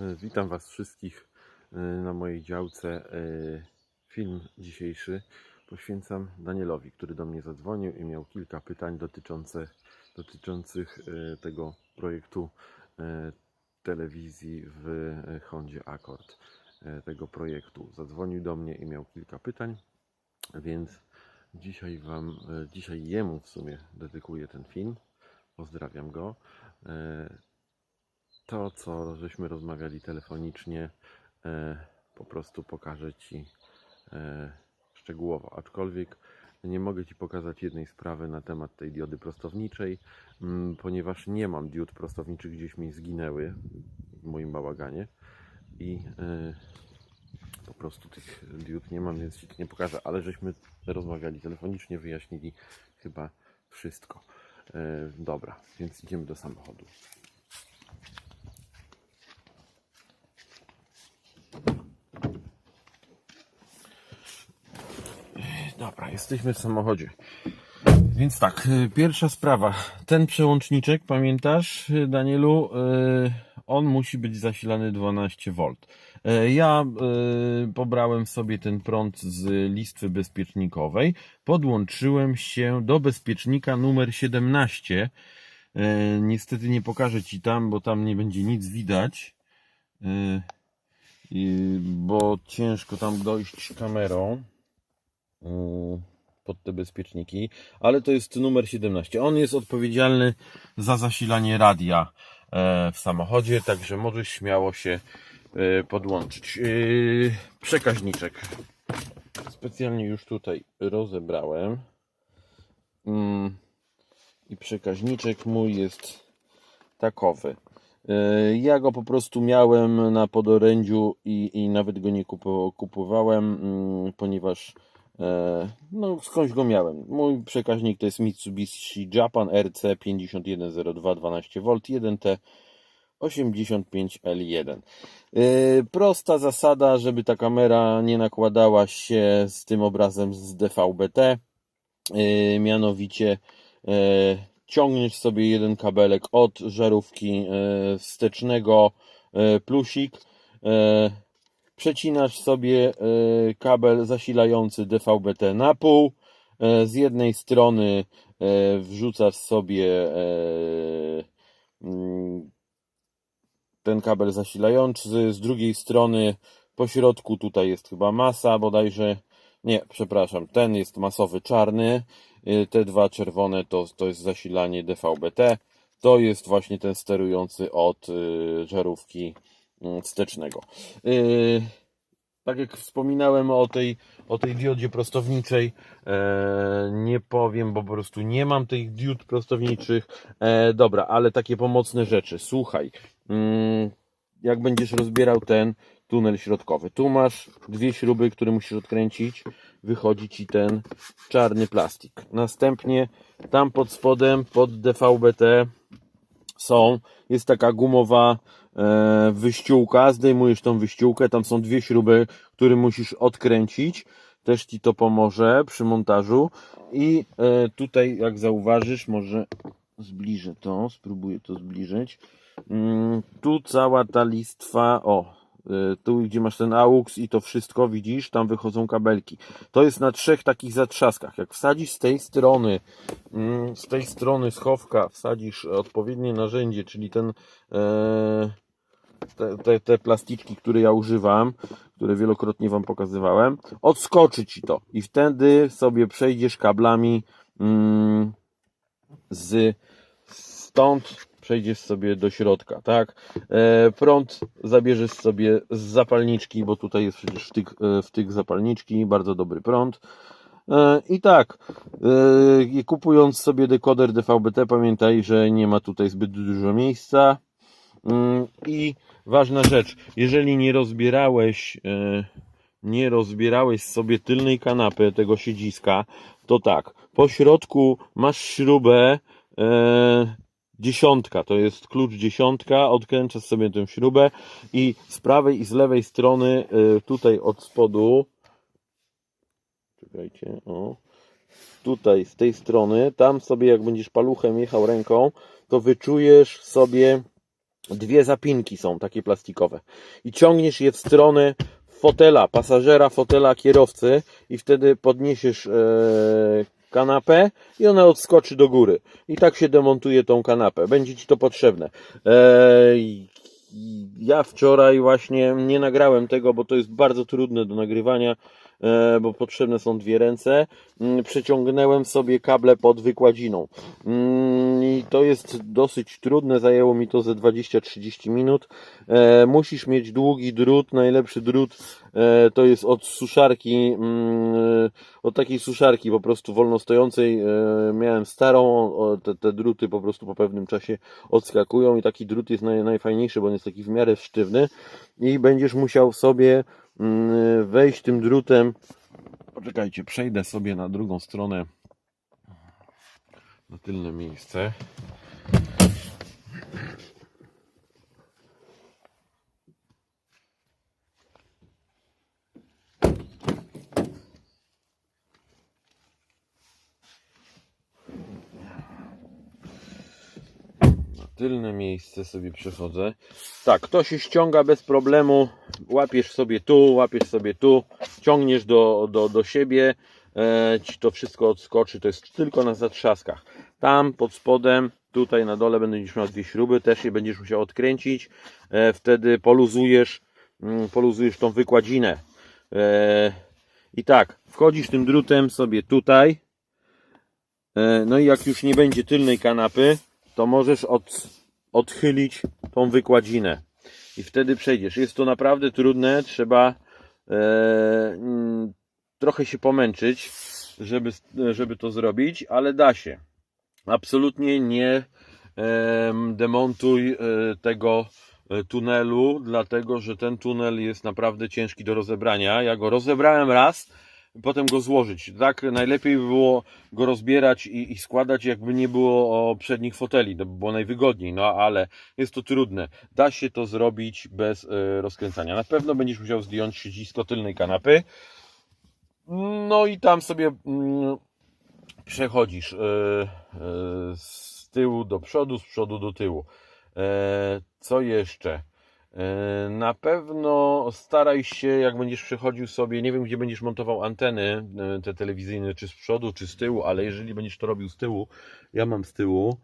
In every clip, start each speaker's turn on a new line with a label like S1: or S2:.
S1: E, Witam Was wszystkich e, na mojej działce. E, Film dzisiejszy poświęcam Danielowi, który do mnie zadzwonił i miał kilka pytań dotyczących, dotyczących tego projektu telewizji w Hondzie Accord. Tego projektu. Zadzwonił do mnie i miał kilka pytań, więc dzisiaj Wam, dzisiaj jemu w sumie dedykuję ten film. Pozdrawiam go. To, co żeśmy rozmawiali telefonicznie, e, po prostu pokażę Ci e, szczegółowo. Aczkolwiek nie mogę Ci pokazać jednej sprawy na temat tej diody prostowniczej, mm, ponieważ nie mam diod prostowniczych, gdzieś mi zginęły w moim bałaganie i e, po prostu tych diod nie mam, więc Ci nie pokażę, ale żeśmy rozmawiali telefonicznie, wyjaśnili chyba wszystko. Dobra, więc idziemy do samochodu. Dobra, jesteśmy w samochodzie. Więc tak, y, pierwsza sprawa. Ten przełączniczek, pamiętasz, y, Danielu, y, on musi być zasilany 12V. Y, Ja pobrałem sobie ten prąd z listwy bezpiecznikowej, podłączyłem się do bezpiecznika numer 17. Y, Niestety nie pokażę Ci tam, bo tam nie będzie nic widać, bo ciężko tam dojść kamerą pod te bezpieczniki, ale to jest numer 17. On jest odpowiedzialny za zasilanie radia e, w samochodzie, także możesz śmiało się e, podłączyć. E, Przekaźniczek. Specjalnie już tutaj rozebrałem. Mm, I przekaźniczek mój jest takowy. Ja go po prostu miałem na podorędziu i, i nawet go nie kupo- kupowałem, mm, ponieważ no skądś go miałem. Mój przekaźnik to jest Mitsubishi Japan RC 5102 12V 1T 85L1. E, Prosta zasada, żeby ta kamera nie nakładała się z tym obrazem z DVB-T. E, Mianowicie e, ciągniesz sobie jeden kabelek od żarówki e, wstecznego e, plusik, przecinasz sobie e, kabel zasilający DVB-T na pół, e, z jednej strony e, wrzucasz sobie mm, ten kabel zasilający, z drugiej strony po środku tutaj jest chyba masa bodajże, nie, przepraszam, ten jest masowy czarny, te dwa czerwone to, to jest zasilanie DVB-T, to jest właśnie ten sterujący od żarówki wstecznego. Y, tak jak wspominałem o tej, o tej diodzie prostowniczej, e, nie powiem, bo po prostu nie mam tych diod prostowniczych. E, dobra, ale takie pomocne rzeczy. Słuchaj, mm, jak będziesz rozbierał ten tunel środkowy, tu masz dwie śruby, które musisz odkręcić, wychodzi ci ten czarny plastik. Następnie tam pod spodem, pod DVB-T są, jest taka gumowa e, wyściółka, zdejmujesz tą wyściółkę, tam są dwie śruby, które musisz odkręcić, też Ci to pomoże przy montażu. I e, tutaj jak zauważysz, może zbliżę to, spróbuję to zbliżyć, mm, tu cała ta listwa, o, tu gdzie masz ten AUX i to wszystko widzisz, tam wychodzą kabelki. To jest na trzech takich zatrzaskach. Jak wsadzisz z tej strony, mm, z tej strony schowka, wsadzisz odpowiednie narzędzie, czyli ten, e, te, te, te plasticzki, które ja używam, które wielokrotnie Wam pokazywałem, odskoczy Ci to i wtedy sobie przejdziesz kablami mm, z stąd przejdziesz sobie do środka, tak? E, prąd zabierzesz sobie z zapalniczki, bo tutaj jest przecież wtyk, e, wtyk zapalniczki, bardzo dobry prąd. E, I tak, kupując sobie dekoder DVB-T, pamiętaj, że nie ma tutaj zbyt dużo miejsca. Mm, I ważna rzecz, jeżeli nie rozbierałeś, nie rozbierałeś sobie tylnej kanapy tego siedziska, to tak, po środku masz śrubę dziesiątka, to jest klucz dziesiątka, odkręcasz sobie tę śrubę i z prawej i z lewej strony, e, tutaj od spodu, czekajcie, o, tutaj z tej strony, tam sobie jak będziesz paluchem jechał ręką, to wyczujesz sobie dwie zapinki są takie plastikowe. I ciągniesz je w stronę fotela, pasażera, fotela kierowcy i wtedy podniesiesz e, kanapę i ona odskoczy do góry. I tak się demontuje tą kanapę. Będzie Ci to potrzebne. E, i- ja wczoraj właśnie nie nagrałem tego, bo to jest bardzo trudne do nagrywania, bo potrzebne są dwie ręce. Mm, Przeciągnęłem sobie kable pod wykładziną. Mm, I to jest dosyć trudne, zajęło mi to ze 20-30 minut. E, musisz mieć długi drut, najlepszy drut e, to jest od suszarki, mm, od takiej suszarki po prostu wolno stojącej. E, miałem starą, te, te druty po prostu po pewnym czasie odskakują i taki drut jest naj, najfajniejszy, bo on jest taki w miarę sztywny i będziesz musiał sobie wejść tym drutem. Poczekajcie, przejdę sobie na drugą stronę, na tylne miejsce. Tylne miejsce sobie przechodzę. Tak, to się ściąga bez problemu. Łapiesz sobie tu, łapiesz sobie tu, ciągniesz do, do, do siebie, e, ci to wszystko odskoczy. To jest tylko na zatrzaskach. Tam pod spodem, tutaj na dole będziesz miał dwie śruby, też je będziesz musiał odkręcić. E, wtedy poluzujesz, mm, poluzujesz tą wykładzinę. E, I tak, wchodzisz tym drutem sobie tutaj. E, No i jak już nie będzie tylnej kanapy, to możesz od, odchylić tą wykładzinę i wtedy przejdziesz. Jest to naprawdę trudne, trzeba e, mm, trochę się pomęczyć, żeby, żeby to zrobić, ale da się. Absolutnie nie em, demontuj e, tego e, tunelu, dlatego że ten tunel jest naprawdę ciężki do rozebrania. Ja go rozebrałem raz, potem go złożyć. Tak najlepiej by było go rozbierać i, i składać, jakby nie było przednich foteli, by było najwygodniej, no ale jest to trudne. Da się to zrobić bez e, rozkręcania. Na pewno będziesz musiał zdjąć siedzisko tylnej kanapy. No i tam sobie mm, przechodzisz e, e, z tyłu do przodu, z przodu do tyłu. Co jeszcze? E, Na pewno staraj się, jak będziesz przechodził sobie, nie wiem gdzie będziesz montował anteny, e, te telewizyjne, czy z przodu, czy z tyłu, ale jeżeli będziesz to robił z tyłu, ja mam z tyłu,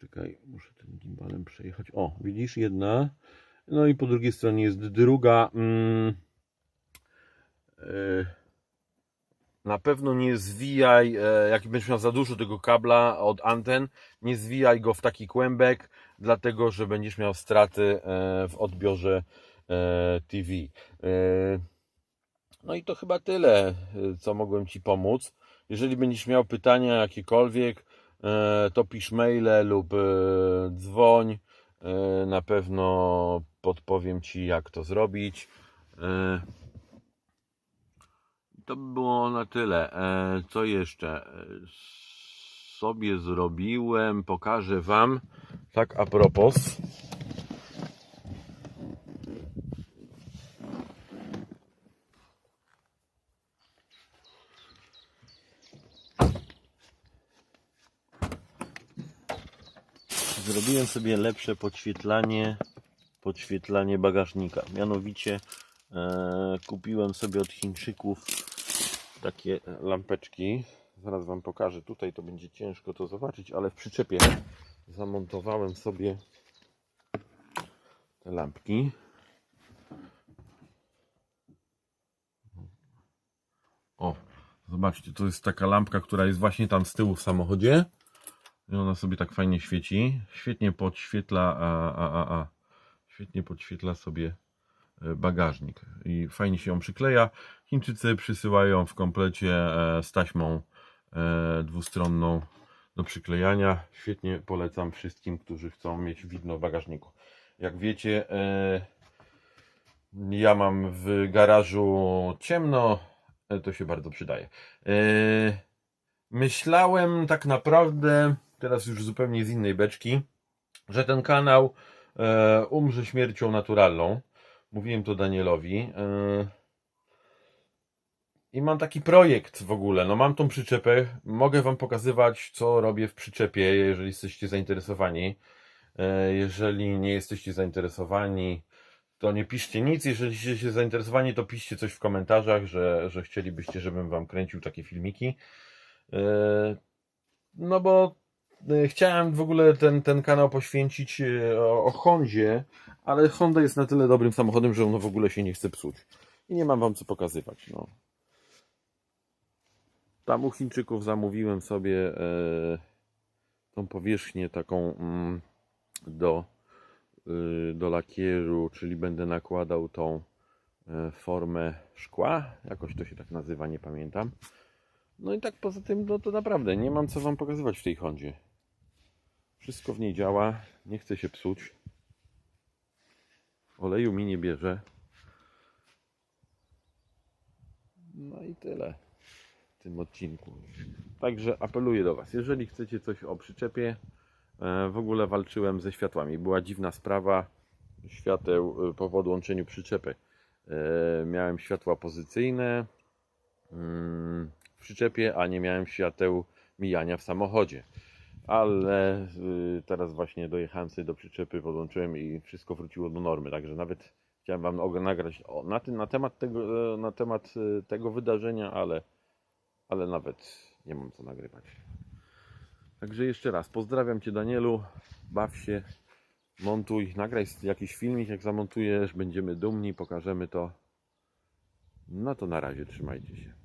S1: czekaj, muszę tym gimbalem przejechać. O, widzisz, jedna, no i po drugiej stronie jest druga. Mm, e, na pewno nie zwijaj, jak będziesz miał za dużo tego kabla od anten, nie zwijaj go w taki kłębek, dlatego że będziesz miał straty e, w odbiorze e, TV. E, No i to chyba tyle, co mogłem Ci pomóc. Jeżeli będziesz miał pytania jakiekolwiek, to pisz maile lub dzwoń. Na pewno podpowiem Ci, jak to zrobić. To by było na tyle. Co jeszcze? Sobie zrobiłem, pokażę Wam. Tak a propos. Zrobiłem sobie lepsze podświetlanie, podświetlanie bagażnika. Mianowicie e, kupiłem sobie od Chińczyków takie lampeczki. Zaraz Wam pokażę. Tutaj to będzie ciężko to zobaczyć, ale w przyczepie zamontowałem sobie te lampki. O, zobaczcie, to jest taka lampka, która jest właśnie tam z tyłu w samochodzie. I ona sobie tak fajnie świeci. Świetnie podświetla, a, a, a, a. Świetnie podświetla sobie e, bagażnik i fajnie się ją przykleja. Chińczycy przysyłają w komplecie e, z taśmą dwustronną do przyklejania. Świetnie polecam wszystkim, którzy chcą mieć widno w bagażniku. Jak wiecie, e, ja mam w garażu ciemno, e, to się bardzo przydaje. E, Myślałem tak naprawdę, teraz już zupełnie z innej beczki, że ten kanał e, umrze śmiercią naturalną. Mówiłem to Danielowi. I mam taki projekt w ogóle. No mam tą przyczepę. Mogę Wam pokazywać, co robię w przyczepie, jeżeli jesteście zainteresowani. E, Jeżeli nie jesteście zainteresowani, to nie piszcie nic. Jeżeli jesteście zainteresowani, to piszcie coś w komentarzach, że, że chcielibyście, żebym wam kręcił takie filmiki. E, No bo e, chciałem w ogóle ten, ten kanał poświęcić o, o Hondzie, ale Honda jest na tyle dobrym samochodem, że ono w ogóle się nie chce psuć. I nie mam wam co pokazywać. No. Tam u Chińczyków zamówiłem sobie e, tą powierzchnię taką mm, do, y, do lakieru, czyli będę nakładał tą e, formę szkła, jakoś to się tak nazywa, nie pamiętam. No i tak poza tym, no to naprawdę nie mam co wam pokazywać w tej Hondzie. Wszystko w niej działa, nie chce się psuć. Oleju mi nie bierze. No i tyle tym odcinku. Także apeluję do Was, jeżeli chcecie coś o przyczepie, e, w ogóle walczyłem ze światłami. Była dziwna sprawa świateł e, po podłączeniu przyczepy. E, Miałem światła pozycyjne mm, w przyczepie, a nie miałem świateł mijania w samochodzie. Ale y, teraz właśnie dojechałem sobie do przyczepy, podłączyłem i wszystko wróciło do normy. Także nawet chciałem Wam nagrać na, na, temat tego, na temat tego wydarzenia, ale, ale nawet nie mam co nagrywać. Także jeszcze raz pozdrawiam Cię Danielu, baw się, montuj, nagraj jakiś filmik, jak zamontujesz, będziemy dumni, pokażemy to. No to na razie, trzymajcie się.